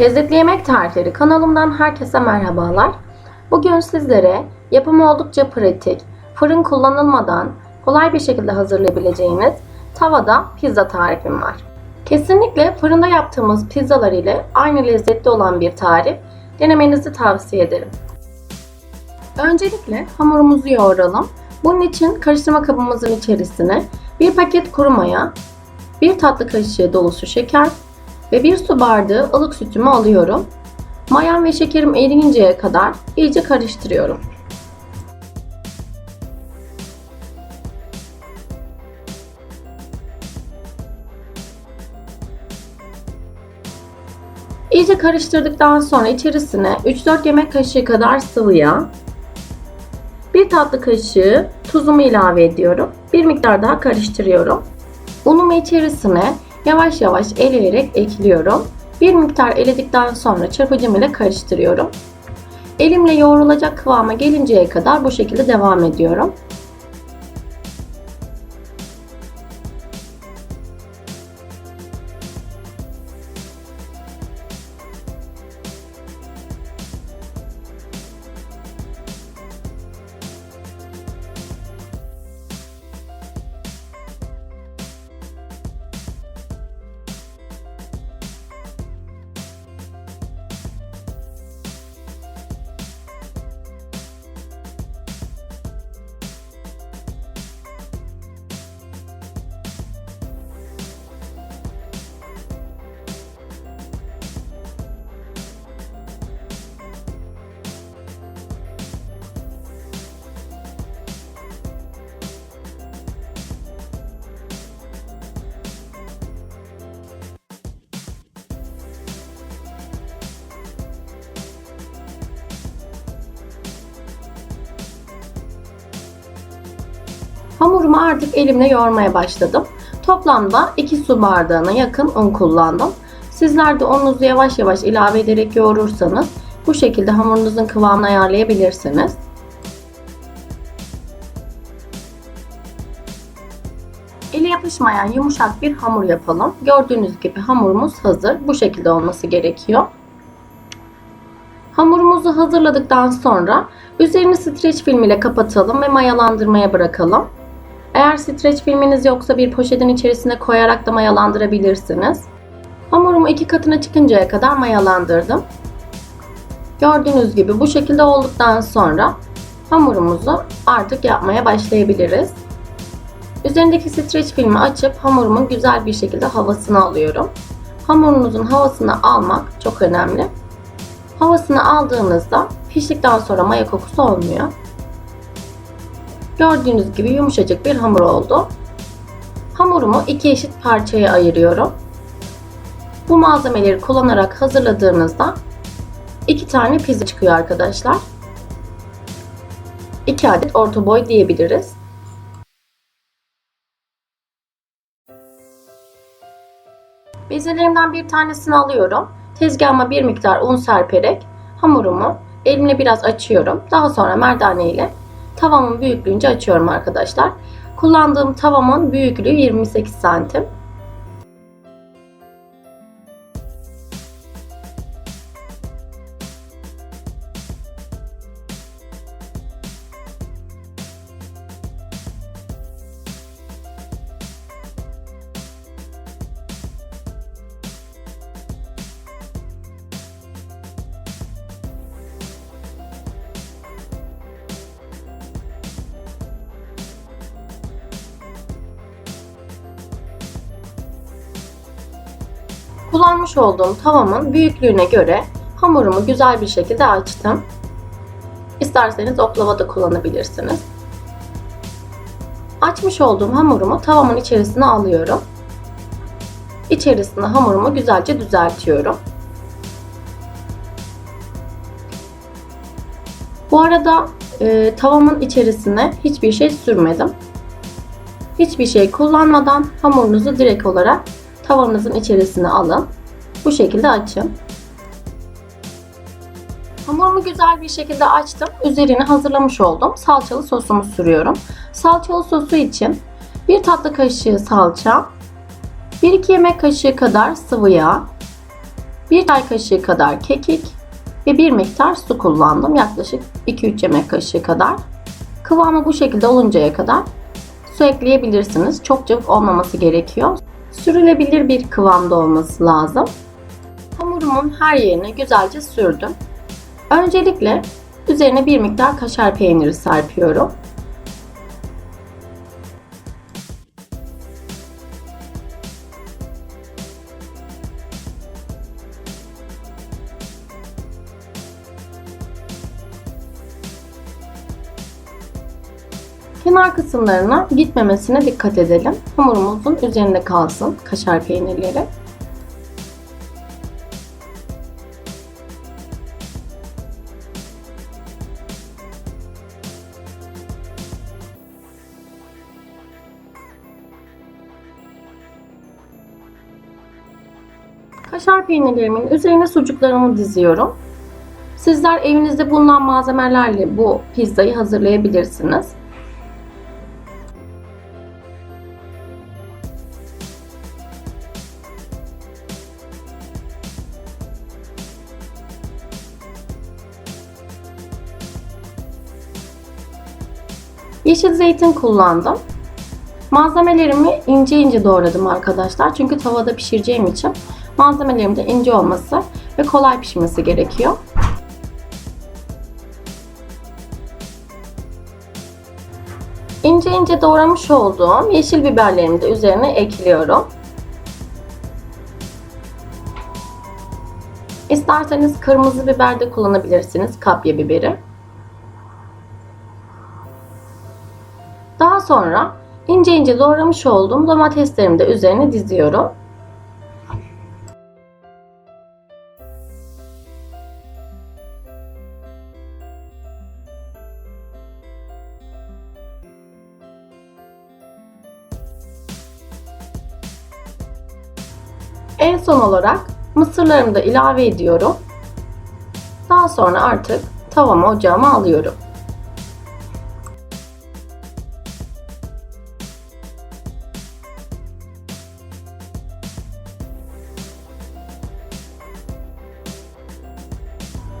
Lezzetli Yemek Tarifleri kanalımdan herkese merhabalar. Bugün sizlere yapımı oldukça pratik, fırın kullanılmadan kolay bir şekilde hazırlayabileceğiniz tavada pizza tarifim var. Kesinlikle fırında yaptığımız pizzalar ile aynı lezzetli olan bir tarif denemenizi tavsiye ederim. Öncelikle hamurumuzu yoğuralım. Bunun için karıştırma kabımızın içerisine bir paket kuru maya, bir tatlı kaşığı dolusu şeker ve bir su bardağı ılık sütümü alıyorum. Mayam ve şekerim eriyinceye kadar iyice karıştırıyorum. İyice karıştırdıktan sonra içerisine 3-4 yemek kaşığı kadar sıvı yağ, bir tatlı kaşığı tuzumu ilave ediyorum. Bir miktar daha karıştırıyorum. Unumu içerisine yavaş yavaş eleyerek ekliyorum. Bir miktar eledikten sonra çırpıcım ile karıştırıyorum. Elimle yoğrulacak kıvama gelinceye kadar bu şekilde devam ediyorum. Hamurumu artık elimle yoğurmaya başladım. Toplamda 2 su bardağına yakın un kullandım. Sizler de ununuzu yavaş yavaş ilave ederek yoğurursanız bu şekilde hamurunuzun kıvamını ayarlayabilirsiniz. Eli yapışmayan yumuşak bir hamur yapalım. Gördüğünüz gibi hamurumuz hazır. Bu şekilde olması gerekiyor. Hamurumuzu hazırladıktan sonra üzerini streç film ile kapatalım ve mayalandırmaya bırakalım. Eğer streç filminiz yoksa bir poşetin içerisine koyarak da mayalandırabilirsiniz. Hamurumu iki katına çıkıncaya kadar mayalandırdım. Gördüğünüz gibi bu şekilde olduktan sonra hamurumuzu artık yapmaya başlayabiliriz. Üzerindeki streç filmi açıp hamurumun güzel bir şekilde havasını alıyorum. Hamurunuzun havasını almak çok önemli. Havasını aldığınızda piştikten sonra maya kokusu olmuyor. Gördüğünüz gibi yumuşacık bir hamur oldu. Hamurumu iki eşit parçaya ayırıyorum. Bu malzemeleri kullanarak hazırladığınızda iki tane pizza çıkıyor arkadaşlar. 2 adet orta boy diyebiliriz. Bezelerimden bir tanesini alıyorum. Tezgahıma bir miktar un serperek hamurumu elimle biraz açıyorum. Daha sonra merdane ile tavamın büyüklüğünce açıyorum arkadaşlar. Kullandığım tavamın büyüklüğü 28 santim. Kullanmış olduğum tavamın büyüklüğüne göre hamurumu güzel bir şekilde açtım. İsterseniz oklava da kullanabilirsiniz. Açmış olduğum hamurumu tavamın içerisine alıyorum. İçerisine hamurumu güzelce düzeltiyorum. Bu arada e, tavamın içerisine hiçbir şey sürmedim. Hiçbir şey kullanmadan hamurunuzu direkt olarak tavanızın içerisine alın. Bu şekilde açın. Hamurumu güzel bir şekilde açtım. Üzerine hazırlamış oldum. Salçalı sosumu sürüyorum. Salçalı sosu için bir tatlı kaşığı salça, 1-2 yemek kaşığı kadar sıvı yağ, 1 çay kaşığı kadar kekik ve bir miktar su kullandım. Yaklaşık 2-3 yemek kaşığı kadar. Kıvamı bu şekilde oluncaya kadar su ekleyebilirsiniz. Çok cıvık olmaması gerekiyor. Sürülebilir bir kıvamda olması lazım. Hamurumun her yerine güzelce sürdüm. Öncelikle üzerine bir miktar kaşar peyniri serpiyorum. Kenar kısımlarına gitmemesine dikkat edelim. Hamurumuzun üzerinde kalsın kaşar peynirleri. Kaşar peynirlerimin üzerine sucuklarımı diziyorum. Sizler evinizde bulunan malzemelerle bu pizzayı hazırlayabilirsiniz. Yeşil zeytin kullandım. Malzemelerimi ince ince doğradım arkadaşlar. Çünkü tavada pişireceğim için malzemelerim de ince olması ve kolay pişmesi gerekiyor. İnce ince doğramış olduğum yeşil biberlerimi de üzerine ekliyorum. İsterseniz kırmızı biber de kullanabilirsiniz, kapya biberi. Daha sonra ince ince doğramış olduğum domateslerimi de üzerine diziyorum. En son olarak mısırlarımı da ilave ediyorum. Daha sonra artık tavama ocağıma alıyorum.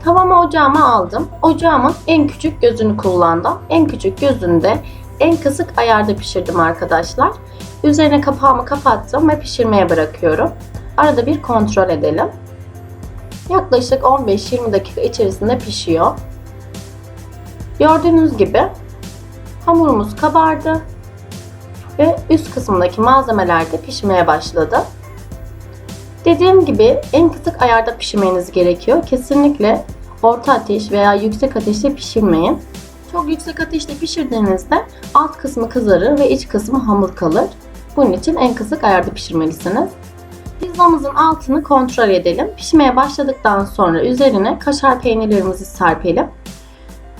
Tavamı ocağıma aldım. Ocağımın en küçük gözünü kullandım. En küçük gözünde en kısık ayarda pişirdim arkadaşlar. Üzerine kapağımı kapattım ve pişirmeye bırakıyorum. Arada bir kontrol edelim. Yaklaşık 15-20 dakika içerisinde pişiyor. Gördüğünüz gibi hamurumuz kabardı ve üst kısmındaki malzemeler de pişmeye başladı. Dediğim gibi en kısık ayarda pişirmeniz gerekiyor. Kesinlikle orta ateş veya yüksek ateşte pişirmeyin. Çok yüksek ateşte pişirdiğinizde alt kısmı kızarır ve iç kısmı hamur kalır. Bunun için en kısık ayarda pişirmelisiniz. Pizzamızın altını kontrol edelim. Pişmeye başladıktan sonra üzerine kaşar peynirlerimizi serpelim.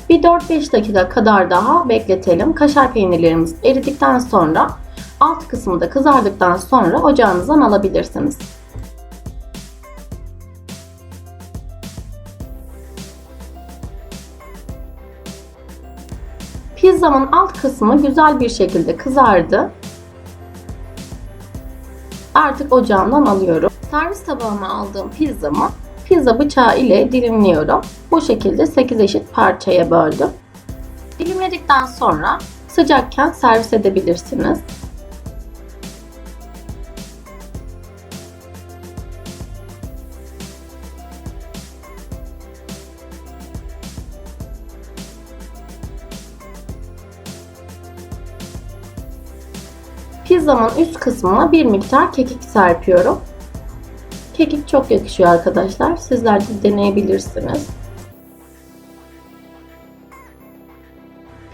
Bir 4-5 dakika kadar daha bekletelim. Kaşar peynirlerimiz eridikten sonra alt kısmı da kızardıktan sonra ocağınızdan alabilirsiniz. Pizzamın alt kısmı güzel bir şekilde kızardı. Artık ocağımdan alıyorum. Servis tabağıma aldığım pizzamı pizza bıçağı ile dilimliyorum. Bu şekilde 8 eşit parçaya böldüm. Dilimledikten sonra sıcakken servis edebilirsiniz. Pizzamın üst kısmına bir miktar kekik serpiyorum. Kekik çok yakışıyor arkadaşlar. Sizler de deneyebilirsiniz.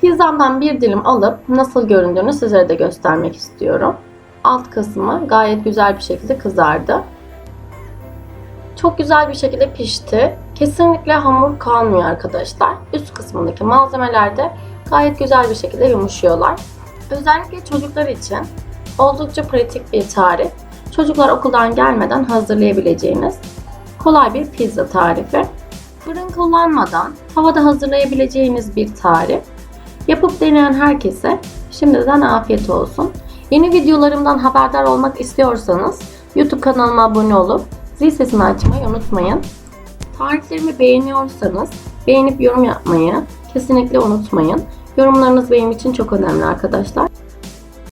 Pizzamdan bir dilim alıp nasıl göründüğünü sizlere de göstermek istiyorum. Alt kısmı gayet güzel bir şekilde kızardı. Çok güzel bir şekilde pişti. Kesinlikle hamur kalmıyor arkadaşlar. Üst kısmındaki malzemeler de gayet güzel bir şekilde yumuşuyorlar. Özellikle çocuklar için oldukça pratik bir tarif. Çocuklar okuldan gelmeden hazırlayabileceğiniz kolay bir pizza tarifi. Fırın kullanmadan tavada hazırlayabileceğiniz bir tarif. Yapıp deneyen herkese şimdiden afiyet olsun. Yeni videolarımdan haberdar olmak istiyorsanız YouTube kanalıma abone olup zil sesini açmayı unutmayın. Tariflerimi beğeniyorsanız beğenip yorum yapmayı kesinlikle unutmayın. Yorumlarınız benim için çok önemli arkadaşlar.